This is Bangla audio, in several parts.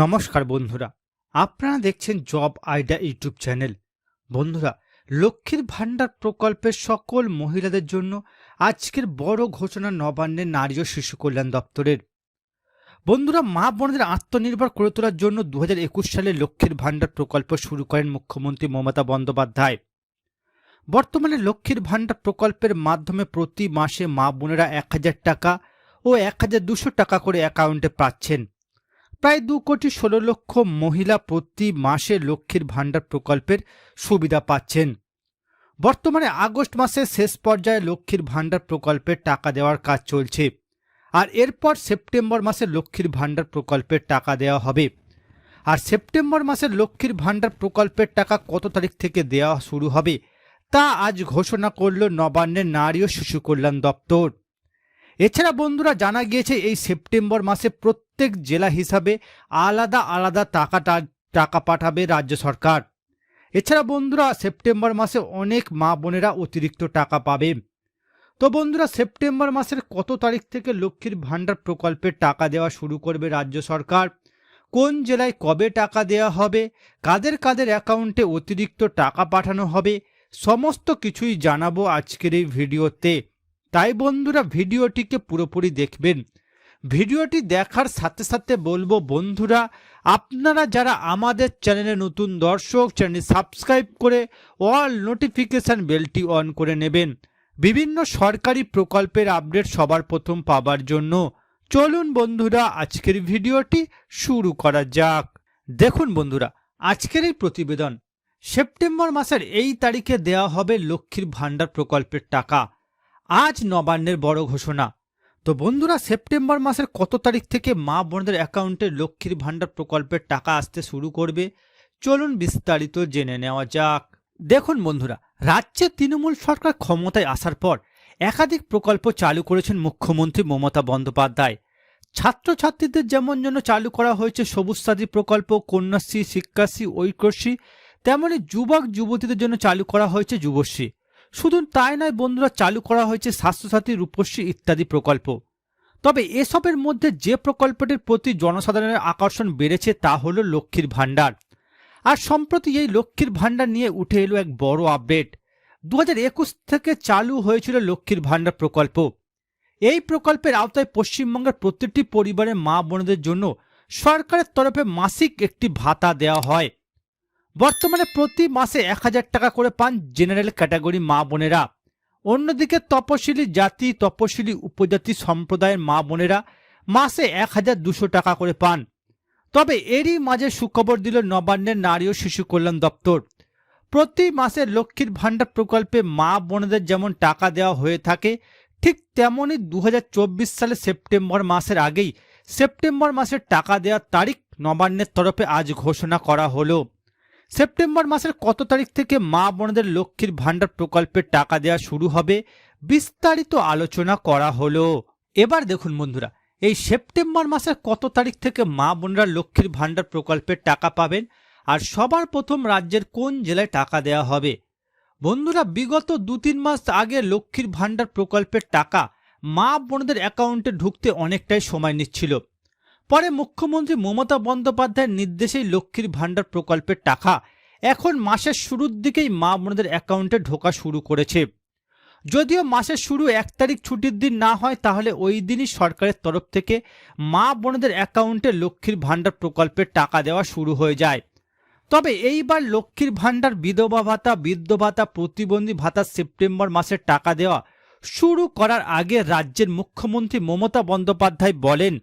নমস্কার বন্ধুরা, আপনারা দেখছেন জব আইডিয়া ইউটিউব চ্যানেল। বন্ধুরা, লক্ষ্মীর ভাণ্ডার প্রকল্পের সকল মহিলাদের জন্য আজকের বড় ঘোষণা নবান্নে নারী ও শিশু কল্যাণ দপ্তরের। বন্ধুরা, মা বোনদের আত্মনির্ভর করে তোলার জন্য দু হাজার একুশ সালে লক্ষ্মীর ভাণ্ডার প্রকল্প শুরু করেন মুখ্যমন্ত্রী মমতা বন্দ্যোপাধ্যায়। বর্তমানে লক্ষ্মীর ভাণ্ডার প্রকল্পের মাধ্যমে প্রতি মাসে মা বোনেরা এক হাজার টাকা ও এক হাজার দুশো টাকা করে অ্যাকাউন্টে পাচ্ছেন। প্রায় দু কোটি ষোলো লক্ষ মহিলা প্রতি মাসে লক্ষ্মীর ভাণ্ডার প্রকল্পের সুবিধা পাচ্ছেন। বর্তমানে আগস্ট মাসের শেষ পর্যায়ে লক্ষ্মীর ভাণ্ডার প্রকল্পের টাকা দেওয়ার কাজ চলছে আর এরপর সেপ্টেম্বর মাসে লক্ষ্মীর ভাণ্ডার প্রকল্পের টাকা দেওয়া হবে। আর সেপ্টেম্বর মাসে লক্ষ্মীর ভাণ্ডার প্রকল্পের টাকা কত তারিখ থেকে দেওয়া শুরু হবে তা আজ ঘোষণা করল নবান্নের নারী ও শিশু কল্যাণ দপ্তর। এছাড়া বন্ধুরা জানা গিয়েছে, এই সেপ্টেম্বর মাসে প্রত্যেক জেলা হিসাবে আলাদা আলাদা টাকা টাকা পাঠাবে রাজ্য সরকার। এছাড়া বন্ধুরা, সেপ্টেম্বর মাসে অনেক মা বোনেরা অতিরিক্ত টাকা পাবে। তো বন্ধুরা, সেপ্টেম্বর মাসের কত তারিখ থেকে লক্ষ্মীর ভাণ্ডার প্রকল্পের টাকা দেওয়া শুরু করবে রাজ্য সরকার? কোন জেলায় কবে টাকা দেওয়া হবে? কাদের কাদের অ্যাকাউন্টে অতিরিক্ত টাকা পাঠানো হবে? সমস্ত কিছুই জানাব আজকের এই ভিডিওতে। তাই বন্ধুরা ভিডিওটিকে পুরোপুরি দেখবেন। ভিডিওটি দেখার সাথে সাথে বলব বন্ধুরা, আপনারা যারা আমাদের চ্যানেলে নতুন দর্শক চ্যানেল সাবস্ক্রাইব করে অল নোটিফিকেশান বেলটি অন করে নেবেন। বিভিন্ন সরকারি প্রকল্পের আপডেট সবার প্রথম পাবার জন্য চলুন বন্ধুরা, আজকের ভিডিওটি শুরু করা যাক। দেখুন বন্ধুরা, আজকের এই প্রতিবেদন, সেপ্টেম্বর মাসের এই তারিখে দেওয়া হবে লক্ষ্মীর ভাণ্ডার প্রকল্পের টাকা। আজ নবান্নের বড় ঘোষণা। তো বন্ধুরা, সেপ্টেম্বর মাসের কত তারিখ থেকে মা বোনদের অ্যাকাউন্টে লক্ষ্মীর ভাণ্ডার প্রকল্পের টাকা আসতে শুরু করবে? চলুন বিস্তারিত জেনে নেওয়া যাক। দেখুন বন্ধুরা, রাজ্যে তৃণমূল সরকার ক্ষমতায় আসার পর একাধিক প্রকল্প চালু করেছেন মুখ্যমন্ত্রী মমতা বন্দ্যোপাধ্যায়। ছাত্রছাত্রীদের যেমন জন্য চালু করা হয়েছে সবুজ সাথী প্রকল্প, কন্যাশ্রী, শিক্ষাশ্রী, ঐক্যশ্রী, তেমনি যুবক যুবতীদের জন্য চালু করা হয়েছে যুবশ্রী। শুধু তাই নয়, বন্ধুরা, চালু করা হয়েছে স্বাস্থ্যসাথী, রূপশ্রী ইত্যাদি প্রকল্প। তবে এসবের মধ্যে যে প্রকল্পটির প্রতি জনসাধারণের আকর্ষণ বেড়েছে তা হল লক্ষ্মীর ভাণ্ডার। আর সম্প্রতি এই লক্ষ্মীর ভাণ্ডার নিয়ে উঠে এলো এক বড় আপডেট। দু হাজার একুশ থেকে চালু হয়েছিল লক্ষ্মীর ভাণ্ডার প্রকল্প। এই প্রকল্পের আওতায় পশ্চিমবঙ্গের প্রতিটি পরিবারের মা বোনদের জন্য সরকারের তরফে মাসিক একটি ভাতা দেওয়া হয়। বর্তমানে প্রতি মাসে এক হাজার টাকা করে পান জেনারেল ক্যাটাগরি মা বোনেরা। অন্যদিকে তপশিলি জাতি, তপশিলি উপজাতি সম্প্রদায়ের মা বোনেরা মাসে এক হাজার দুশো টাকা করে পান। তবে এরই মাঝে সুখবর দিল নবান্নের নারী ও শিশু কল্যাণ দপ্তর। প্রতি মাসে লক্ষ্মীর ভাণ্ডার প্রকল্পে মা বোনেদের যেমন টাকা দেওয়া হয়ে থাকে, ঠিক তেমনই দু হাজার চব্বিশ সালে সেপ্টেম্বর মাসের আগেই সেপ্টেম্বর মাসের টাকা দেওয়ার তারিখ নবান্নের তরফে আজ ঘোষণা করা হলো। সেপ্টেম্বর মাসের কত তারিখ থেকে মা বোনদের লক্ষ্মীর ভাণ্ডার প্রকল্পের টাকা দেওয়া শুরু হবে? বিস্তারিত আলোচনা করা হলো। এবার দেখুন বন্ধুরা, এই সেপ্টেম্বর মাসের কত তারিখ থেকে মা বোনরা লক্ষ্মীর ভাণ্ডার প্রকল্পের টাকা পাবেন? আর সবার প্রথম রাজ্যের কোন জেলায় টাকা দেওয়া হবে? বন্ধুরা, বিগত দু তিন মাস আগে লক্ষ্মীর ভাণ্ডার প্রকল্পের টাকা মা বোনদের অ্যাকাউন্টে ঢুকতে অনেকটাই সময় নিচ্ছিল। পরে মুখ্যমন্ত্রী মমতা বন্দ্যোপাধ্যায়ের নির্দেশেই লক্ষ্মীর ভাণ্ডার প্রকল্পের টাকা এখন মাসের শুরুর দিকেই মা বোনদের অ্যাকাউন্টে ঢোকা শুরু করেছে। যদিও মাসের শুরু এক তারিখ ছুটির দিন না হয়, তাহলে ওই দিনই সরকারের তরফ থেকে মা বোনদের অ্যাকাউন্টে লক্ষ্মীর ভাণ্ডার প্রকল্পের টাকা দেওয়া শুরু হয়ে যায়। তবে এইবার লক্ষ্মীর ভাণ্ডার বিধবা ভাতা, বৃদ্ধ ভাতা, প্রতিবন্ধী ভাতা সেপ্টেম্বর মাসের টাকা দেওয়া শুরু করার আগে রাজ্যের মুখ্যমন্ত্রী মমতা বন্দ্যোপাধ্যায় বলেন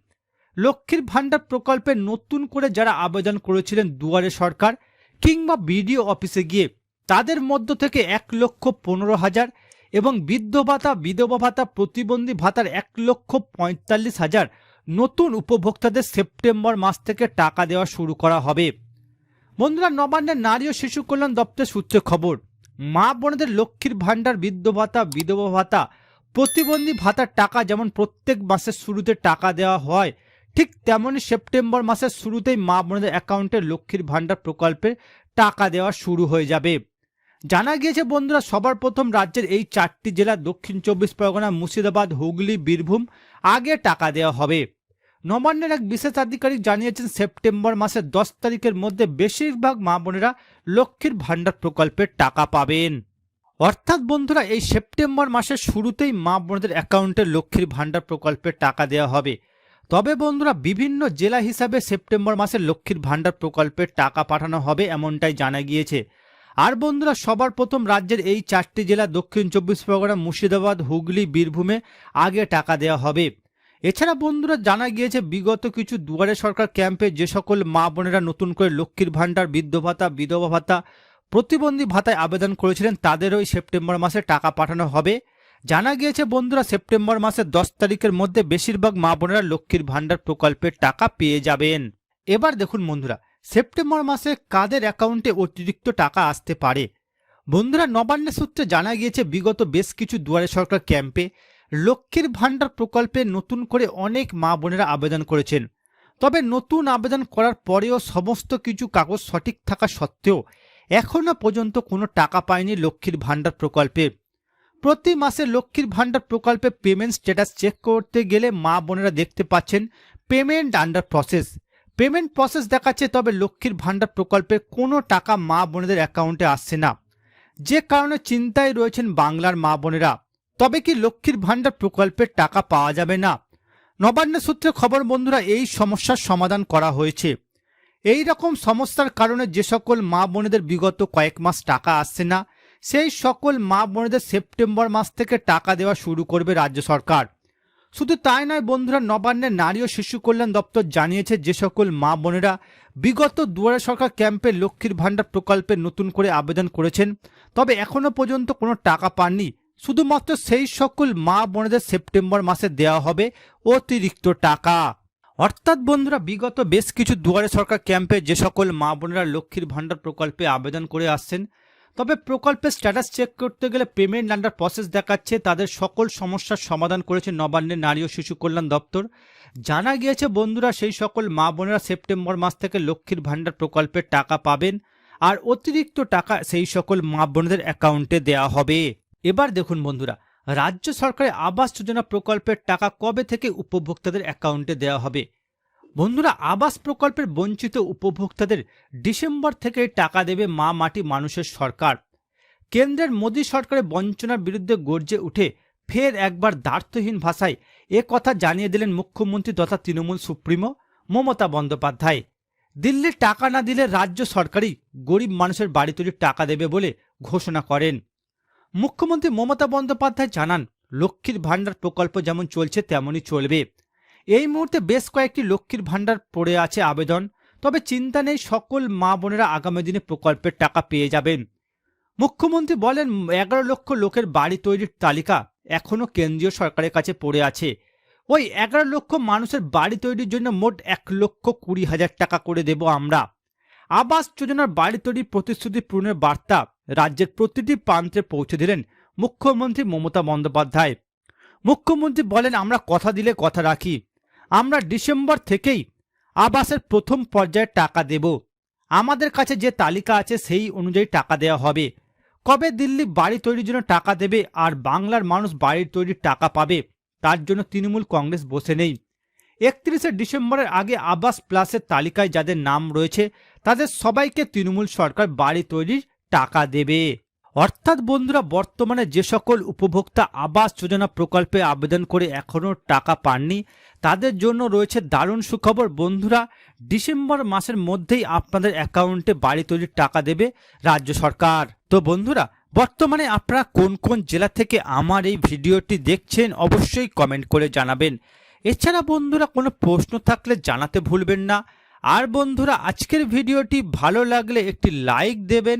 লক্ষ্মীর ভাণ্ডার প্রকল্পে নতুন করে যারা আবেদন করেছিলেন দুয়ারে সরকার কিংবা বিডিও অফিসে গিয়ে, তাদের মধ্য থেকে এক লক্ষ পনেরো হাজার এবং বৃদ্ধ ভাতা, বিধবা ভাতা, প্রতিবন্ধী ভাতার এক লক্ষ পঁয়তাল্লিশ হাজার নতুন উপভোক্তাদের সেপ্টেম্বর মাস থেকে টাকা দেওয়া শুরু করা হবে। বন্ধুরা, নবান্নের নারী ও শিশু কল্যাণ দপ্তর সূত্রে খবর, মা বোনদের লক্ষ্মীর ভাণ্ডার, বৃদ্ধ ভাতা, বিধবা ভাতা, প্রতিবন্ধী ভাতার টাকা যেমন প্রত্যেক মাসের শুরুতে টাকা দেওয়া হয় ঠিক তেমনই সেপ্টেম্বর মাসের শুরুতেই মা বোনদের অ্যাকাউন্টে লক্ষ্মীর ভাণ্ডার প্রকল্পের টাকা দেওয়া শুরু হয়ে যাবে। জানা গিয়েছে, বন্ধুরা, সবার প্রথম রাজ্যের এই চারটি জেলা দক্ষিণ চব্বিশ পরগনা, মুর্শিদাবাদ, হুগলি, বীরভূম আগে টাকা দেওয়া হবে। নবান্নের এক বিশেষ আধিকারিক জানিয়েছেন, সেপ্টেম্বর মাসের দশ তারিখের মধ্যে বেশিরভাগ মা বোনেরা লক্ষ্মীর ভাণ্ডার প্রকল্পের টাকা পাবেন। অর্থাৎ, বন্ধুরা, এই সেপ্টেম্বর মাসের শুরুতেই মা বোনদের অ্যাকাউন্টে লক্ষ্মীর ভাণ্ডার প্রকল্পের টাকা দেওয়া হবে। তবে বন্ধুরা, বিভিন্ন জেলা হিসাবে সেপ্টেম্বর মাসে লক্ষ্মীর ভাণ্ডার প্রকল্পের টাকা পাঠানো হবে এমনটাই জানা গিয়েছে। আর বন্ধুরা, সবার প্রথম রাজ্যের এই চারটি জেলা দক্ষিণ চব্বিশ পরগনা, মুর্শিদাবাদ, হুগলি, বীরভূমে আগে টাকা দেওয়া হবে। এছাড়া বন্ধুরা, জানা গিয়েছে, বিগত কিছু দুয়ারে সরকার ক্যাম্পে যে সকল মা বোনেরা নতুন করে লক্ষ্মীর ভাণ্ডার, বৃদ্ধ ভাতা, বিধবা ভাতা প্রতিবন্ধী ভাতায় আবেদন করেছিলেন, তাদেরও সেপ্টেম্বর মাসে টাকা পাঠানো হবে। জানা গিয়েছে, বন্ধুরা, সেপ্টেম্বর মাসের দশ তারিখের মধ্যে বেশিরভাগ মা বোনেরা লক্ষ্মীর ভাণ্ডার প্রকল্পের টাকা পেয়ে যাবেন। এবার দেখুন, বন্ধুরা, সেপ্টেম্বর মাসে কাদের অ্যাকাউন্টে অতিরিক্ত টাকা আসতে পারে? বন্ধুরা নবান্নের সূত্রে জানা গিয়েছে, বিগত বেশ কিছু দুয়ারে সরকার ক্যাম্পে লক্ষ্মীর ভাণ্ডার প্রকল্পে নতুন করে অনেক মা বোনেরা আবেদন করেছেন। তবে নতুন আবেদন করার পরেও সমস্ত কিছু কাগজ সঠিক থাকা সত্ত্বেও এখনও পর্যন্ত কোনো টাকা পায়নি লক্ষ্মীর ভাণ্ডার প্রকল্পে। প্রতি মাসে লক্ষ্মীর ভাণ্ডার প্রকল্পে পেমেন্ট স্ট্যাটাস চেক করতে গেলে মা বোনেরা দেখতে পাচ্ছেন payment under process payment process দেখাচ্ছে তবে লক্ষ্মীর ভাণ্ডার প্রকল্পে কোনো টাকা মা বোনেদের অ্যাকাউন্টে আসছে না। যে কারণে চিন্তায় রয়েছেন বাংলার মা বোনেরা। তবে কি লক্ষ্মীর ভাণ্ডার প্রকল্পের টাকা পাওয়া যাবে না? নবান্ন সূত্রে খবর, বন্ধুরা, এই সমস্যার সমাধান করা হয়েছে। এই রকম সমস্যার কারণে যে সকল মা বোনেদের বিগত কয়েক মাস টাকা আসছে না। সেই সকল মা বোনেদের সেপ্টেম্বর মাস থেকে টাকা দেওয়া শুরু করবে রাজ্য সরকার। শুধু তাই নয় বন্ধুরা, নবান্নের নারী ও শিশু কল্যাণ দপ্তর জানিয়েছে যে সকল মা বোনেরা বিগত দুয়ারে সরকার ক্যাম্পে লক্ষ্মীর ভাণ্ডার প্রকল্পে নতুন করে আবেদন করেছেন, তবে এখনও পর্যন্ত কোনো টাকা পাননি। শুধুমাত্র সেই সকল মা বোনেদের সেপ্টেম্বর মাসে দেওয়া হবে অতিরিক্ত টাকা। অর্থাৎ বন্ধুরা, বিগত বেশ কিছু দুয়ারে সরকার ক্যাম্পে যে সকল মা বোনেরা লক্ষ্মীর ভাণ্ডার প্রকল্পে আবেদন করে আসছেন তবে প্রকল্পের স্ট্যাটাস চেক করতে গেলে পেমেন্ট আন্ডার প্রসেস দেখাচ্ছে, তাদের সকল সমস্যার সমাধান করেছে নবান্নের নারী ও শিশু কল্যাণ দপ্তর। জানা গিয়েছে, বন্ধুরা, সেই সকল মা বোনেরা সেপ্টেম্বর মাস থেকে লক্ষ্মীর ভাণ্ডার প্রকল্পের টাকা পাবেন আর অতিরিক্ত টাকা সেই সকল মা বোনদের অ্যাকাউন্টে দেওয়া হবে। এবার দেখুন বন্ধুরা, রাজ্য সরকারের আবাস যোজনা প্রকল্পের টাকা কবে থেকে উপভোক্তাদের অ্যাকাউন্টে দেওয়া হবে? বন্ধুরা, আবাস প্রকল্পের বঞ্চিত উপভোক্তাদের ডিসেম্বর থেকে টাকা দেবে মা মাটি মানুষের সরকার। কেন্দ্রের মোদী সরকারের বঞ্চনার বিরুদ্ধে গর্জে উঠে ফের একবার দ্বার্থহীন ভাষায় এ কথা জানিয়ে দিলেন মুখ্যমন্ত্রী তথা তৃণমূল সুপ্রিমো মমতা বন্দ্যোপাধ্যায়। দিল্লির টাকা না দিলে রাজ্য সরকারই গরিব মানুষের বাড়ি তৈরির টাকা দেবে বলে ঘোষণা করেন। মুখ্যমন্ত্রী মমতা বন্দ্যোপাধ্যায় জানান, লক্ষ্মীর ভাণ্ডার প্রকল্প যেমন চলছে, তেমনই চলবে। এই মুহূর্তে বেশ কয়েকটি লক্ষ্মীর ভাণ্ডার পড়ে আছে আবেদন, তবে চিন্তা নেই সকল মা বোনেরা আগামী দিনে প্রকল্পের টাকা পেয়ে যাবেন। মুখ্যমন্ত্রী বলেন, এগারো লক্ষ লোকের বাড়ি তৈরির তালিকা এখনও কেন্দ্রীয় সরকারের কাছে পড়ে আছে। ওই এগারো লক্ষ মানুষের বাড়ি তৈরির জন্য মোট এক লক্ষ কুড়ি হাজার টাকা করে দেব আমরা। আবাস যোজনার বাড়ি তৈরির প্রতিশ্রুতি পূরণের বার্তা রাজ্যের প্রতিটি প্রান্তে পৌঁছে দিলেন মুখ্যমন্ত্রী মমতা বন্দ্যোপাধ্যায়। মুখ্যমন্ত্রী বলেন, আমরা কথা দিলে কথা রাখি আমরা ডিসেম্বর থেকেই আবাসের প্রথম পর্যায়ে টাকা দেব। আমাদের কাছে যে তালিকা আছে সেই অনুযায়ী টাকা দেওয়া হবে। কবে দিল্লি বাড়ি তৈরির জন্য টাকা দেবে আর বাংলার মানুষ বাড়ি তৈরির টাকা পাবে, তার জন্য তৃণমূল কংগ্রেস বসে নেই। একত্রিশে ডিসেম্বরের আগে আবাস প্লাসের তালিকায় যাদের নাম রয়েছে, তাদের সবাইকে তৃণমূল সরকার বাড়ি তৈরির টাকা দেবে। অর্থাৎ বন্ধুরা, বর্তমানে যে সকল উপভোক্তা আবাস যোজনা প্রকল্পে আবেদন করে এখনও টাকা পাননি, তাদের জন্য রয়েছে দারুণ সুখবর। বন্ধুরা, ডিসেম্বর মাসের মধ্যেই আপনাদের অ্যাকাউন্টে বাড়ি তৈরির টাকা দেবে রাজ্য সরকার। তো বন্ধুরা, বর্তমানে আপনারা কোন কোন জেলা থেকে আমার এই ভিডিওটি দেখছেন অবশ্যই কমেন্ট করে জানাবেন। এছাড়া বন্ধুরা, কোনো প্রশ্ন থাকলে জানাতে ভুলবেন না। আর বন্ধুরা, আজকের ভিডিওটি ভালো লাগলে একটি লাইক দেবেন